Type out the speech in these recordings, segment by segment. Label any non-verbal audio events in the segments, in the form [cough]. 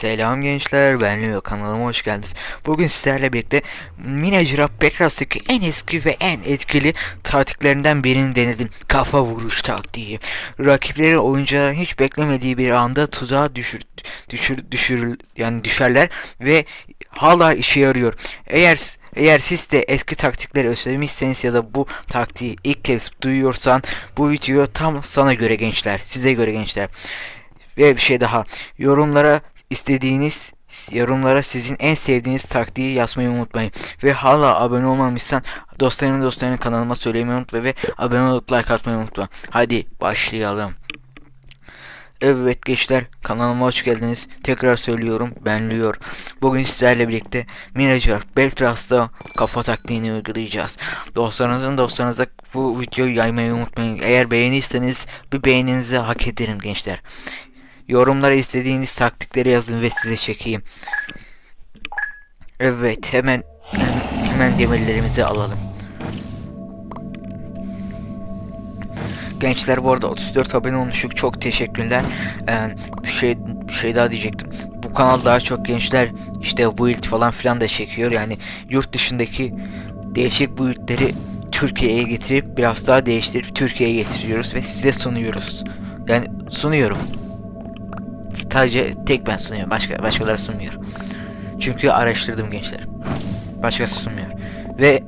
Selam gençler, ben Leo kanalıma hoş geldiniz. Bugün sizlerle birlikte Mina Giraffe Petras'taki en eski ve en etkili taktiklerinden birini denedim. Kafa vuruş taktiği. Rakipleri oyuncağı hiç beklemediği bir anda tuzağa düşür, düşür, düşür, yani düşerler ve hala işe yarıyor. Eğer eğer siz de eski taktikleri özlemişseniz ya da bu taktiği ilk kez duyuyorsan bu video tam sana göre gençler, size göre gençler. Ve bir şey daha. Yorumlara istediğiniz yorumlara sizin en sevdiğiniz taktiği yazmayı unutmayın. Ve hala abone olmamışsan dostlarının dostlarının kanalıma söylemeyi unutma ve abone olup like atmayı unutma. Hadi başlayalım. Evet gençler kanalıma hoş geldiniz. Tekrar söylüyorum ben Lior. Bugün sizlerle birlikte Mirager Beltras'ta kafa taktiğini uygulayacağız. Dostlarınızın dostlarınıza bu videoyu yaymayı unutmayın. Eğer beğenirseniz bir beğeninizi hak ederim gençler. Yorumlara istediğiniz taktikleri yazın ve size çekeyim. Evet hemen hemen demirlerimizi alalım. Gençler bu arada 34 abone olmuşuk çok teşekkürler. Ee, bir şey bir şey daha diyecektim. Bu kanal daha çok gençler işte build falan filan da çekiyor. Yani yurt dışındaki değişik buildleri Türkiye'ye getirip biraz daha değiştirip Türkiye'ye getiriyoruz ve size sunuyoruz. Yani sunuyorum. Sadece tek ben sunuyorum. Başka başkaları sunmuyor. Çünkü araştırdım gençler. Başkası sunmuyor. Ve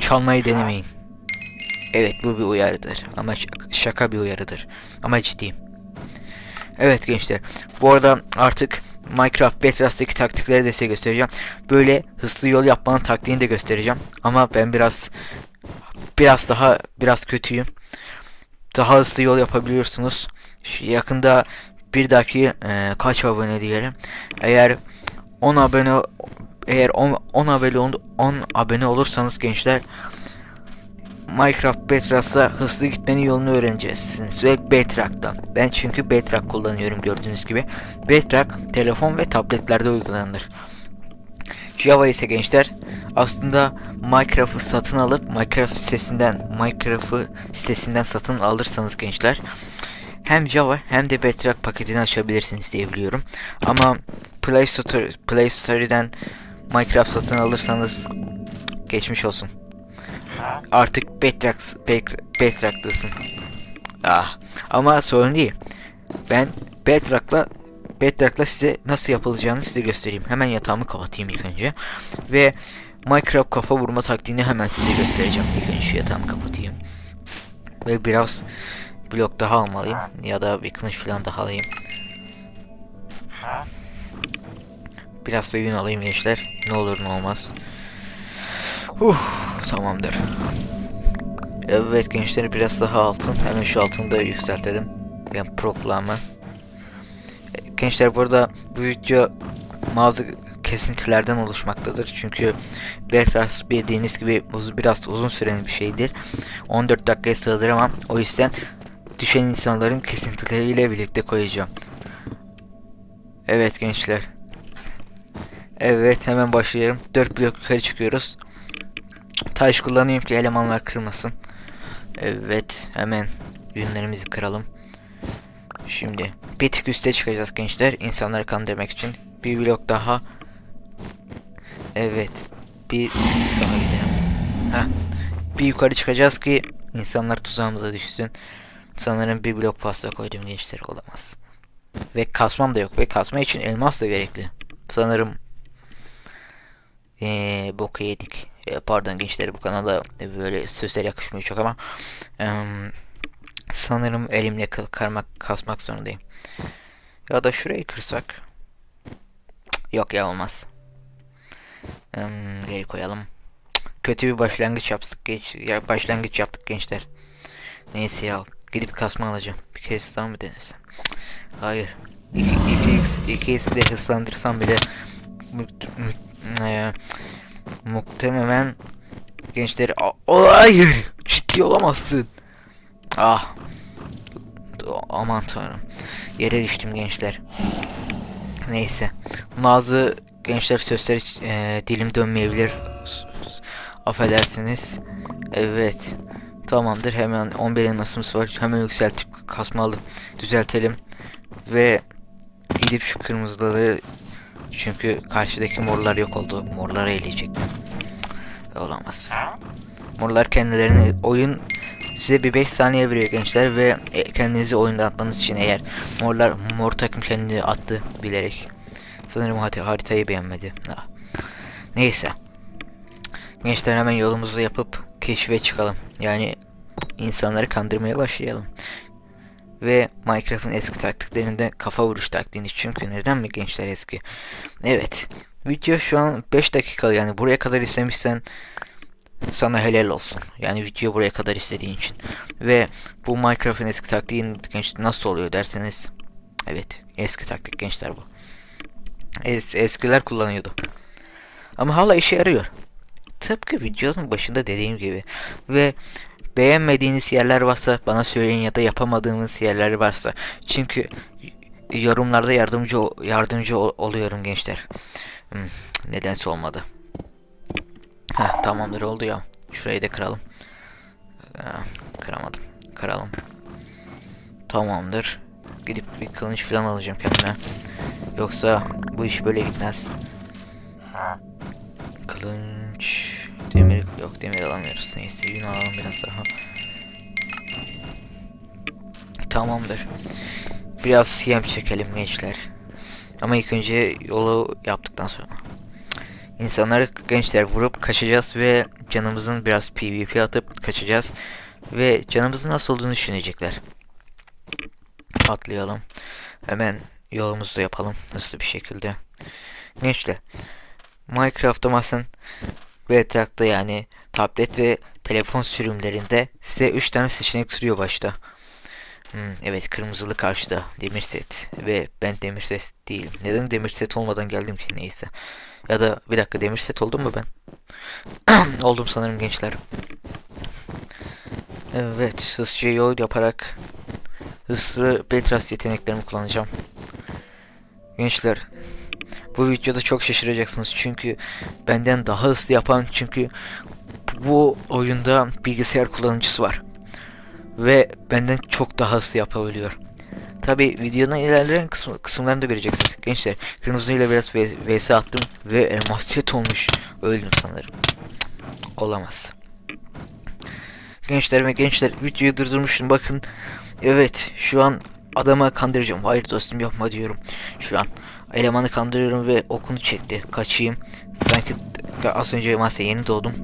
çalmayı denemeyin. Evet bu bir uyarıdır. Ama şaka bir uyarıdır. Ama ciddiyim. Evet gençler. Bu arada artık Minecraft Betras'taki taktikleri de size göstereceğim. Böyle hızlı yol yapmanın taktiğini de göstereceğim. Ama ben biraz biraz daha biraz kötüyüm. Daha hızlı yol yapabiliyorsunuz. Yakında bir dahaki e, kaç abone diyelim. Eğer 10 abone eğer 10, 10 abone 10 abone olursanız gençler Minecraft Betras'a hızlı gitmenin yolunu öğreneceksiniz ve Bedrock'tan. Ben çünkü Bedrock kullanıyorum gördüğünüz gibi. Bedrock telefon ve tabletlerde uygulanır. Java ise gençler aslında Minecraft'ı satın alıp Minecraft sitesinden Minecraft'ı sitesinden satın alırsanız gençler hem Java hem de Bedrock paketini açabilirsiniz diye biliyorum. Ama Play Store Play Store'den Minecraft satın alırsanız geçmiş olsun. Artık Bedrock Bedrock'tasın. Ah. Ama sorun değil. Ben Bedrock'la Bedrock'la size nasıl yapılacağını size göstereyim. Hemen yatağımı kapatayım ilk önce. Ve Minecraft kafa vurma taktiğini hemen size göstereceğim. İlk önce şu yatağımı kapatayım. Ve biraz blok daha almalıyım. Ya da bir kılıç falan daha alayım. Biraz da yün alayım gençler. Ne olur ne olmaz. Uh, tamamdır. Evet gençler biraz daha altın. Hemen şu altını da yükseltelim. Ben proklama. Gençler burada bu video bazı kesintilerden oluşmaktadır. Çünkü Betras bildiğiniz gibi uz biraz uzun süren bir şeydir. 14 dakikaya sığdıramam. O yüzden düşen insanların kesintileriyle birlikte koyacağım. Evet gençler. Evet hemen başlayalım. 4 blok yukarı çıkıyoruz. Taş kullanıyorum ki elemanlar kırmasın. Evet hemen yünlerimizi kıralım. Şimdi bir tık üste çıkacağız gençler. İnsanları kandırmak için. Bir blok daha. Evet. Bir tık daha gidelim. Heh. Bir yukarı çıkacağız ki insanlar tuzağımıza düşsün. Sanırım bir blok fazla koydum gençler olamaz. Ve kasmam da yok. Ve kasma için elmas da gerekli. Sanırım ee, boku yedik. Ee, pardon gençler bu kanala böyle sözler yakışmıyor çok ama ee, sanırım elimle karmak kasmak zorundayım. Ya da şurayı kırsak. Yok ya olmaz. Geri koyalım. Kötü bir başlangıç yaptık geç ya başlangıç yaptık gençler. Neyse ya gidip kasma alacağım. Bir kez daha mı denesem? Hayır. 2 2 de hızlandırsam bile muhtemelen gençleri hayır ciddi olamazsın. Ah. Aman tanrım. Yere düştüm gençler. Neyse. Bazı gençler sözleri e, dilim dönmeyebilir. Affedersiniz. Evet. Tamamdır. Hemen 11 elmasımız var. Hemen yükseltip kasmalı düzeltelim. Ve Gidip şu kırmızıları çünkü karşıdaki morlar yok oldu. Morları eleyecektim. Olamaz. Morlar kendilerini oyun size bir 5 saniye veriyor gençler ve e, kendinizi oyunda atmanız için eğer morlar mor takım kendini attı bilerek sanırım harita, haritayı beğenmedi. Ah. Neyse. Gençler hemen yolumuzu yapıp keşfe çıkalım. Yani insanları kandırmaya başlayalım. Ve Minecraft'ın eski taktiklerinde kafa vuruş taktiğini çünkü neden mi gençler eski? Evet. Video şu an 5 dakika yani buraya kadar izlemişsen sana helal olsun. Yani video buraya kadar izlediğin için. Ve bu Minecraft'ın eski taktiğin gençler nasıl oluyor derseniz evet eski taktik gençler bu. Es eskiler kullanıyordu. Ama hala işe yarıyor. Tıpkı videonun başında dediğim gibi. Ve beğenmediğiniz yerler varsa bana söyleyin ya da yapamadığınız yerler varsa. Çünkü yorumlarda yardımcı yardımcı ol- oluyorum gençler. Hmm, nedense olmadı. Heh, tamamdır oldu ya. Şurayı da kıralım. Ee, kıramadım. Kıralım. Tamamdır. Gidip bir kılıç falan alacağım kendime. Yoksa bu iş böyle gitmez. Kılınç. Demir yok demir alamıyoruz. Neyse yün alalım biraz daha. Tamamdır. Biraz yem çekelim gençler. Ama ilk önce yolu yaptıktan sonra. İnsanları gençler vurup kaçacağız ve canımızın biraz PvP atıp kaçacağız. Ve canımızın nasıl olduğunu düşünecekler. Atlayalım. Hemen yolumuzu yapalım hızlı bir şekilde. Gençler. Minecraft'ta masın ve etrafta yani tablet ve telefon sürümlerinde size 3 tane seçenek sürüyor başta. Hmm, evet kırmızılı karşıda demir set ve ben demir set değilim. Neden demir set olmadan geldim ki neyse. Ya da bir dakika demir set oldum mu ben? [coughs] Oldum sanırım gençler. Evet hızlıca yol yaparak hızlı Betras yeteneklerimi kullanacağım. Gençler bu videoda çok şaşıracaksınız çünkü benden daha hızlı yapan çünkü bu oyunda bilgisayar kullanıcısı var ve benden çok daha hızlı yapabiliyor. Tabi videonun ilerleyen kısmı, kısımlarında göreceksiniz. Gençler kırmızı ile biraz vs attım ve elmas olmuş. Öldüm sanırım. Olamaz. Gençler ve gençler videoyu durdurmuştum bakın. Evet şu an adama kandıracağım. Hayır dostum yapma diyorum. Şu an elemanı kandırıyorum ve okunu çekti. Kaçayım. Sanki az önce masa yeni doğdum.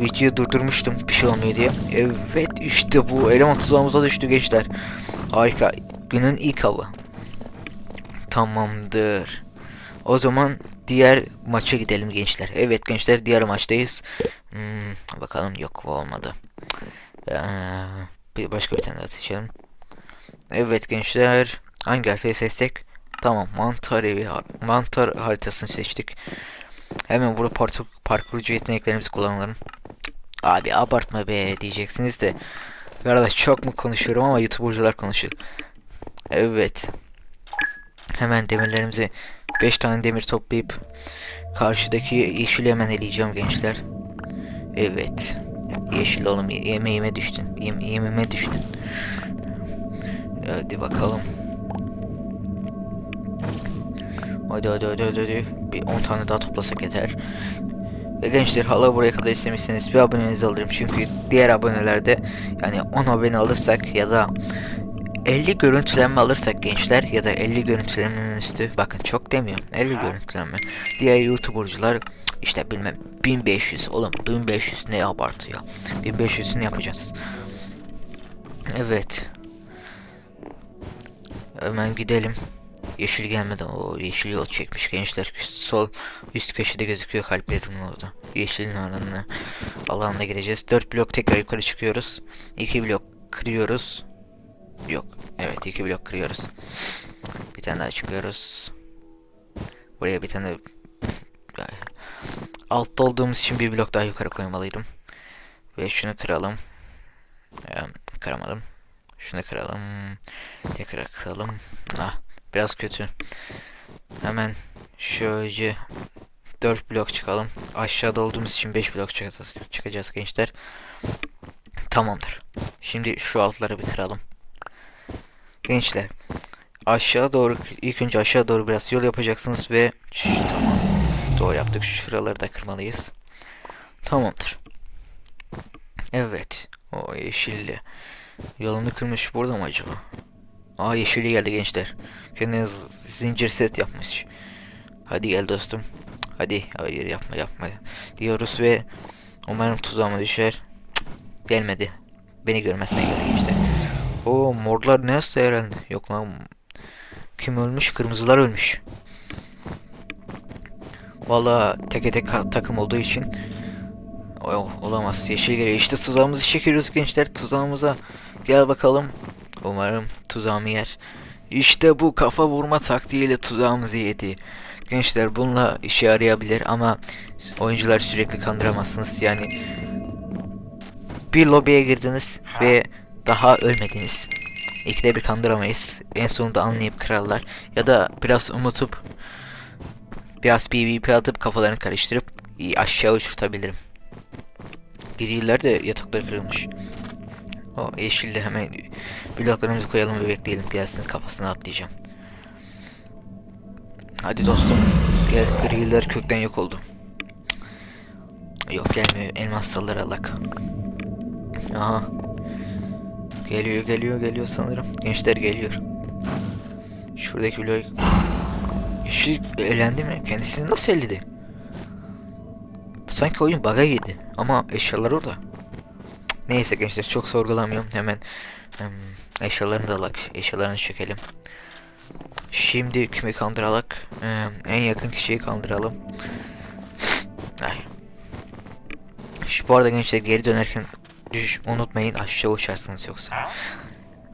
Videoyu durdurmuştum bir şey olmuyor diye. Evet işte bu eleman tuzağımıza düştü gençler. Harika. Günün ilk avı. Tamamdır. O zaman diğer maça gidelim gençler. Evet gençler diğer maçtayız. Hmm, bakalım yok bu olmadı. Ee, bir başka bir tane daha seçelim. Evet gençler. Hangi haritayı seçsek? Tamam mantar evi mantar haritasını seçtik. Hemen burada parkur, parkurcu yeteneklerimizi kullanalım. Abi abartma be diyeceksiniz de. Kardeş çok mu konuşuyorum ama youtubercular konuşuyor. Evet. Hemen demirlerimizi 5 tane demir toplayıp karşıdaki yeşili hemen eleyeceğim gençler. Evet. Yeşil oğlum yemeğime düştün. Yem yemime düştün. Hadi bakalım. Hadi hadi hadi hadi hadi. Bir 10 tane daha toplasak yeter. Ve gençler hala buraya kadar istemişseniz bir abonenizi alırım. Çünkü diğer abonelerde yani 10 abone alırsak ya da 50 görüntülenme alırsak gençler ya da 50 görüntülenmenin üstü bakın çok demiyorum 50 görüntülenme diğer youtubercular işte bilmem 1500 oğlum 1500 ne abartıyor 1500'ünü yapacağız evet hemen gidelim Yeşil gelmeden o yeşil yol çekmiş gençler. Sol üst köşede gözüküyor kalplerimin orada. Yeşilin oranına alana gireceğiz. 4 blok tekrar yukarı çıkıyoruz. 2 blok kırıyoruz. Yok. Evet 2 blok kırıyoruz. Bir tane daha çıkıyoruz. Buraya bir tane altta olduğumuz için bir blok daha yukarı koymalıydım. Ve şunu kıralım. Ee, kıramadım. Şunu kıralım. Tekrar kıralım. Ah. Biraz kötü. Hemen şöyle 4 blok çıkalım. Aşağıda olduğumuz için 5 blok çıkacağız, çıkacağız gençler. Tamamdır. Şimdi şu altları bir kıralım. Gençler. aşağı doğru ilk önce aşağı doğru biraz yol yapacaksınız ve Şş, tamam. Doğru yaptık. Şuraları da kırmalıyız. Tamamdır. Evet. O yeşilli. Yolunu kırmış burada mı acaba? Aa yeşilli geldi gençler. Kendine z- zincir set yapmış. Hadi gel dostum. Hadi hayır yapma yapma diyoruz ve umarım tuzağıma düşer. Cık, Gelmedi. Beni görmesine geldi gençler. O morlar nasıl herhalde? Yok lan. Kim ölmüş? Kırmızılar ölmüş. Valla teke tek takım olduğu için o, olamaz. Yeşil geliyor. İşte tuzağımızı çekiyoruz gençler. Tuzağımıza gel bakalım. Umarım tuzağımı yer. İşte bu kafa vurma taktiğiyle tuzağımızı yedi. Gençler bununla işe yarayabilir ama oyuncular sürekli kandıramazsınız. Yani bir lobiye girdiniz ve daha ölmediniz. İkide bir kandıramayız. En sonunda anlayıp krallar ya da biraz unutup biraz PvP atıp kafalarını karıştırıp aşağı uçurtabilirim. Biriler de yatakları kırılmış. O yeşilde hemen bloklarımızı koyalım ve bekleyelim gelsin kafasına atlayacağım. Hadi dostum. Gel griler kökten yok oldu. Yok gelmiyor. Elmas salları alak. Aha. Geliyor geliyor geliyor sanırım. Gençler geliyor. Şuradaki blok. Yeşil elendi mi? Kendisini nasıl elledi? Sanki oyun bug'a girdi. Ama eşyalar orada. Neyse gençler çok sorgulamıyorum. Hemen em, eşyalarını da alak. Eşyalarını çekelim. Şimdi kimi kandıralak? Em, en yakın kişiyi kandıralım. Şu, bu arada gençler geri dönerken düş, unutmayın aşağı uçarsınız yoksa.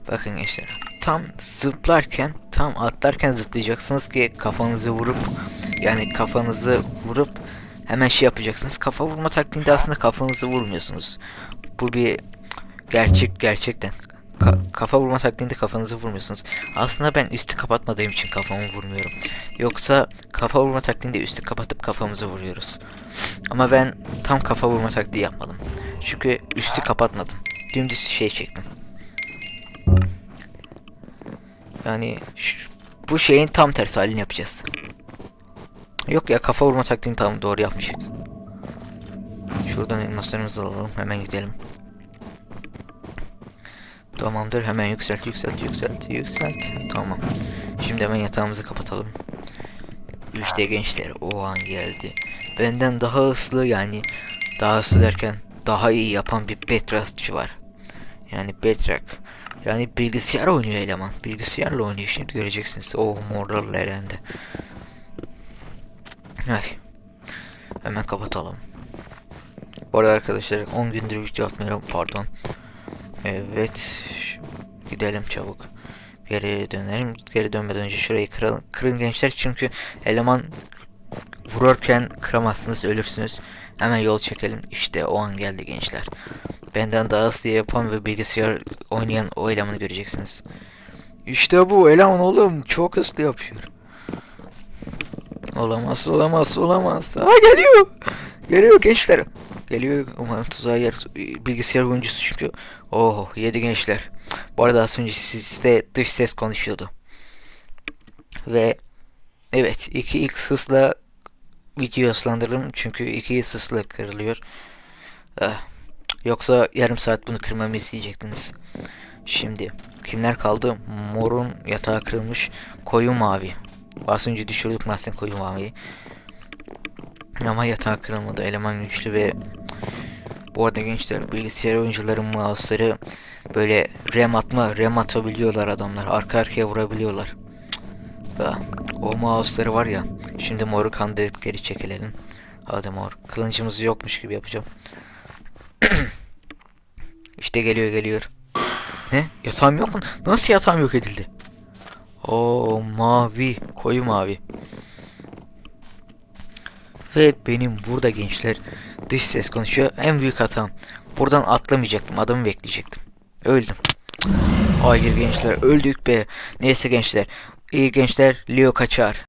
Bakın gençler tam zıplarken tam atlarken zıplayacaksınız ki kafanızı vurup yani kafanızı vurup hemen şey yapacaksınız. Kafa vurma taktiğinde aslında kafanızı vurmuyorsunuz. Bu bir gerçek gerçekten. Ka- kafa vurma taktiğinde kafanızı vurmuyorsunuz. Aslında ben üstü kapatmadığım için kafamı vurmuyorum. Yoksa kafa vurma taktiğinde üstü kapatıp kafamızı vuruyoruz. Ama ben tam kafa vurma taktiği yapmadım. Çünkü üstü kapatmadım. Dümdüz şey çektim. Yani bu şeyin tam tersi halini yapacağız. Yok ya kafa vurma taktiğini tam doğru yapmışık. Şuradan elmaslarımızı alalım hemen gidelim. Tamamdır hemen yükselt yükselt yükselt yükselt. Tamam. Şimdi hemen yatağımızı kapatalım. İşte gençler o an geldi. Benden daha hızlı yani daha hızlı derken daha iyi yapan bir Betrasçı var. Yani Betrak. Yani bilgisayar oynuyor eleman. Bilgisayarla oynuyor şimdi göreceksiniz. O morlarla elendi. Ay. Hemen kapatalım. Bu arada arkadaşlar 10 gündür video atmıyorum pardon. Evet. Gidelim çabuk. Geri dönelim. Geri dönmeden önce şurayı kıralım. Kırın gençler çünkü eleman vururken kıramazsınız ölürsünüz. Hemen yol çekelim. İşte o an geldi gençler. Benden daha hızlı yapan ve bilgisayar oynayan o elemanı göreceksiniz. İşte bu eleman oğlum çok hızlı yapıyor. Olamaz olamaz olamaz. Ha geliyor. Geliyor gençler. Geliyor umarım tuzağa yer bilgisayar oyuncusu çünkü. Oh yedi gençler. Bu arada az önce sizde dış ses konuşuyordu. Ve evet iki x hızla video hızlandırırım çünkü iki x hızla kırılıyor. Ah, Yoksa yarım saat bunu kırmamı isteyecektiniz. Şimdi kimler kaldı? Morun yatağı kırılmış. Koyu mavi. Önce düşürdük Masten koyu maviyi. Ama yatağı kırılmadı. Eleman güçlü ve bu arada gençler bilgisayar oyuncuların mouse'ları böyle rem atma, rem atabiliyorlar adamlar. Arka arkaya vurabiliyorlar. Ah, O mouse'ları var ya. Şimdi moru kandırıp geri çekilelim. Hadi mor. Kılıncımız yokmuş gibi yapacağım. [coughs] İşte geliyor geliyor. Ne? Yatağım yok mu? Nasıl yatağım yok edildi? O mavi, koyu mavi. Ve benim burada gençler dış ses konuşuyor. En büyük hatam. Buradan atlamayacaktım. Adamı bekleyecektim. Öldüm. Hayır gençler öldük be. Neyse gençler. İyi gençler Leo kaçar.